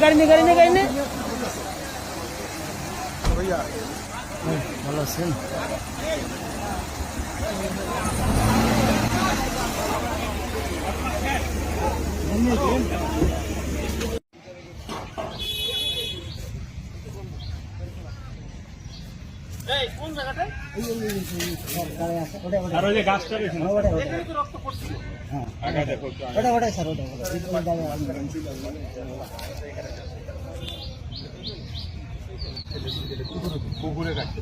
গাড়ি নে গাড়ি নে গাড়ি নে ভালো আছেন পুকুরে কাটছে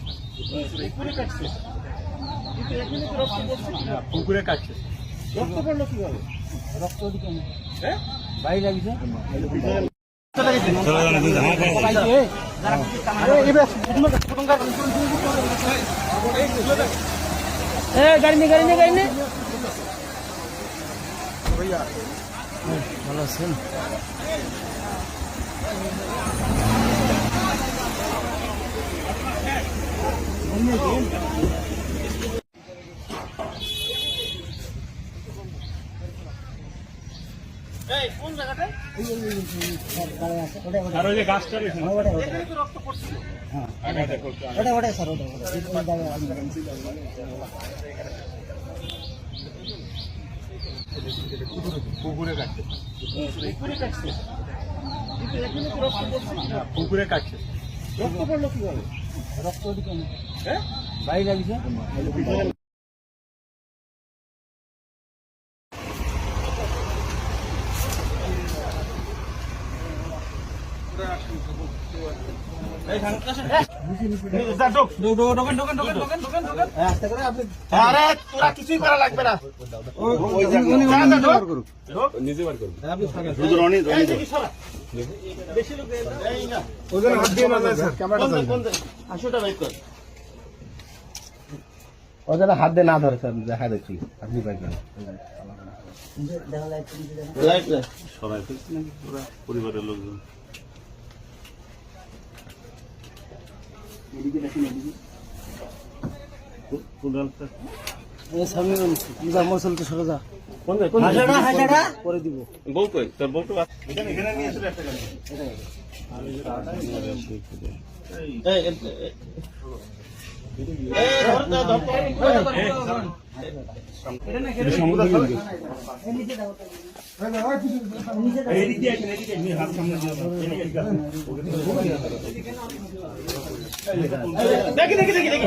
পুকুরে কাটছে রক্ত পড়ল কীভাবে রক্ত হ্যাঁ? বাইরে লাগিছে গাড়ি নে গাড়ি নে গাড়ি নে ভালো আছেন আর ওই যে গাছটা রয়েছে না? ওটা ওটা আগাতে করছে। ওটা ওটাই স্যার ওটা ওটা। পুকুরে কাটছে। পুকুরে কাটছে। রক্ত পড়ল কি? কীভাবে? রক্ত হ্যাঁ? বাইরে লাগিছে হাত দিয়ে না ধরে স্যার দেখা দেখছি আপনি পাইবেন সবাই পরিবারের লোকজন কোদালটা সামনে যা মশল দেখি দেখি দেখি দেখি।